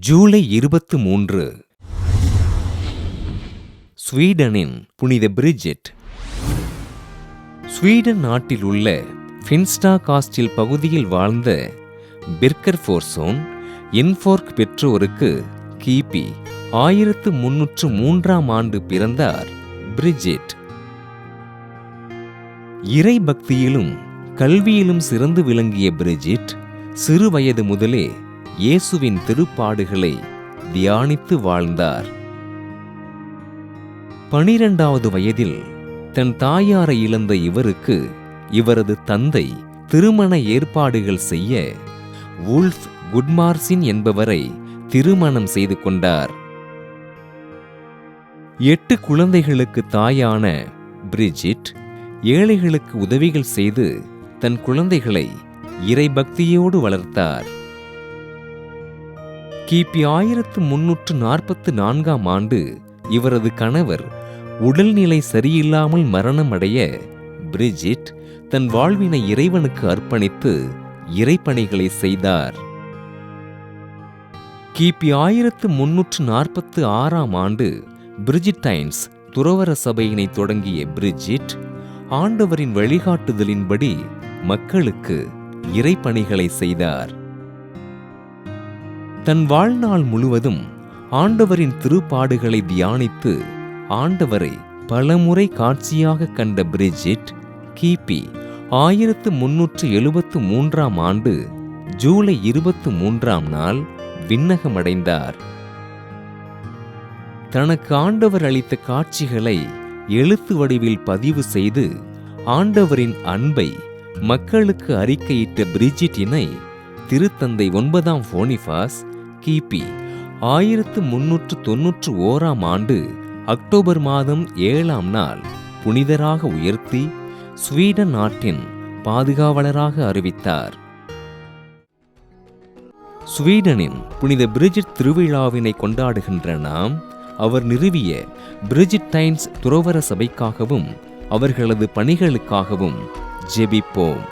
ஜூலை இருபத்து மூன்று. ஸ்வீடனின் புனித பிரிஜெட். ஸ்வீடன் நாட்டில் உள்ள ஃபின்ஸ்டா காஸ்டில் பகுதியில் வாழ்ந்த பிர்கர் ஃபோர்சோன் இன்ஃபோர்க் பெற்றோருக்கு கிபி ஆயிரத்து முன்னூற்று மூன்றாம் ஆண்டு பிறந்தார் பிரிஜெட். இறை பக்தியிலும் கல்வியிலும் சிறந்து விளங்கிய பிரிஜிட் சிறு வயது முதலே இயேசுவின் திருப்பாடுகளை தியானித்து வாழ்ந்தார். பனிரெண்டாவது வயதில் தன் தாயாரை இழந்த இவருக்கு இவரது தந்தை திருமண ஏற்பாடுகள் செய்ய வூல்ஃப் குட்மார்சின் என்பவரை திருமணம் செய்து கொண்டார். எட்டு குழந்தைகளுக்கு தாயான பிரிஜிட் ஏழைகளுக்கு உதவிகள் செய்து தன் குழந்தைகளை இறைபக்தியோடு வளர்த்தார். கிபி ஆயிரத்து முன்னூற்று நாற்பத்து நான்காம் ஆண்டு இவரது கணவர் உடல்நிலை சரியில்லாமல் மரணமடைய பிரிஜிட் தன் வாழ்வினை இறைவனுக்கு அர்ப்பணித்து இறைப்பணிகளை செய்தார். கிபி ஆயிரத்து முன்னூற்று நாற்பத்து ஆறாம் ஆண்டு பிரிஜிட்டைன்ஸ் துறவர சபையினை தொடங்கிய பிரிஜிட் ஆண்டவரின் வழிகாட்டுதலின்படி மக்களுக்கு இறைப்பணிகளை செய்தார். தன் வாழ்நாள் முழுவதும் ஆண்டவரின் திருப்பாடுகளை தியானித்து ஆண்டவரை பலமுறை காட்சியாக கண்ட பிரிஜிட் கிபி ஆயிரத்து முன்னூற்று எழுபத்து மூன்றாம் ஆண்டு ஜூலை இருபத்து மூன்றாம் நாள் விண்ணகமடைந்தார். தனக்கு ஆண்டவர் அளித்த காட்சிகளை எழுத்து வடிவில் பதிவு செய்து ஆண்டவரின் அன்பை மக்களுக்கு அறிக்கையிட்ட பிரிஜிட்டினை திருத்தந்தை ஒன்பதாம் போனிஃபாஸ் கிபி. ஆயிரத்து முன்னூற்று தொன்னூற்று ஓராம் ஆண்டு அக்டோபர் மாதம் ஏழாம் நாள் புனிதராக உயர்த்தி ஸ்வீடன் நாட்டின் பாதுகாவலராக அறிவித்தார். ஸ்வீடனின் புனித பிரிஜிட் திருவிழாவினை கொண்டாடுகின்ற நாம் அவர் நிறுவிய பிரிஜிட்டைன்ஸ் துறவர சபைக்காகவும் அவர்களது பணிகளுக்காகவும் ஜெபிப்போம்.